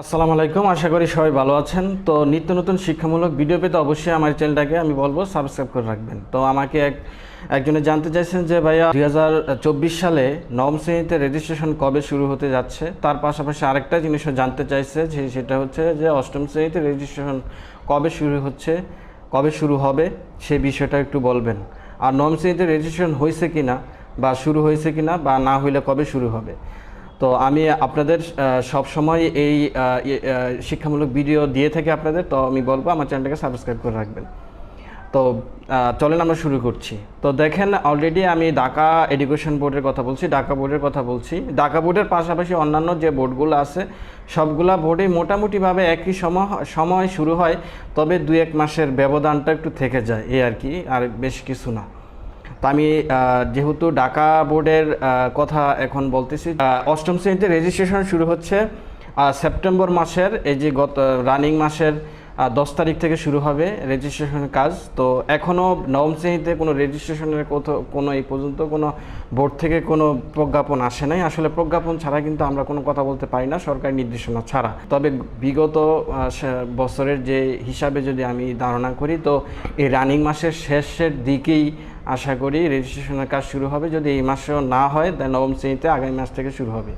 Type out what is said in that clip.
আসসালামু আলাইকুম, আশা করি সবাই ভালো আছেন। তো নিত্য নতুন শিক্ষামূলক ভিডিও পেতে অবশ্যই আমার চ্যানেলটাকে আমি বলব সাবস্ক্রাইব করে রাখবেন। তো আমাকে এক, একজনে জানতে চাইছেন যে, ভাইয়া দু হাজার চব্বিশ সালে নবম শ্রেণীতে রেজিস্ট্রেশন কবে শুরু হতে যাচ্ছে? তার পাশাপাশি আরেকটা জিনিসও জানতে চাইছে যে, সেটা হচ্ছে যে, অষ্টম শ্রেণীতে রেজিস্ট্রেশন কবে শুরু হচ্ছে, কবে শুরু হবে, সে বিষয়টা একটু বলবেন। আর নবম শ্রেণীতে রেজিস্ট্রেশন হয়েছে কিনা, বা শুরু হয়েছে কিনা, বা না হইলে কবে শুরু হবে? তো আমি আপনাদের সব সময় এই আহ, ই- আহ, শিক্ষামূলক ভিডিও দিয়ে থাকি আপনাদের তো আমি বলব আমার চ্যানেলটাকে সাবস্ক্রাইব করে রাখবেন। তো চলেন আমরা শুরু করছি। তো দেখেন অলরেডি আমি ঢাকা এডুকেশন বোর্ডের কথা বলছি ঢাকা বোর্ডের কথা বলছি। ঢাকা বোর্ডের পাশাপাশি অন্যান্য যে বোর্ডগুলো আছে সবগুলা বোর্ডে মোটামুটিভাবে একই সময় সময় শুরু হয় তবে দু এক মাসের ব্যবধানটা একটু থেকে যায় এই আর কি আর বেশ কিছু না। তো আমি যেহেতু ঢাকা বোর্ডের কথা এখন বলতেছি অষ্টম শ্রেণীতে রেজিস্ট্রেশন শুরু হচ্ছে সেপ্টেম্বর মাসের, এই যে গত রানিং মাসের দশ তারিখ থেকে শুরু হবে রেজিস্ট্রেশনের কাজ। তো এখনও নবম শ্রেণীতে কোনো রেজিস্ট্রেশনের কোথাও কোনো এই পর্যন্ত কোনো বোর্ড থেকে কোনো প্রজ্ঞাপন আসে নাই। আসলে প্রজ্ঞাপন ছাড়া কিন্তু আমরা কোনো কথা বলতে পারি না, সরকারি নির্দেশনা ছাড়া। তবে বিগত বছরের যে হিসাবে যদি আমি ধারণা করি, তো এই রানিং মাসের শেষের দিকেই আশা করি রেজিস্ট্রেশনের কাজ শুরু হবে। যদি এই মাসেও না হয় তাহলে নবম শ্রেণীতে আগামী মাস থেকে শুরু হবে।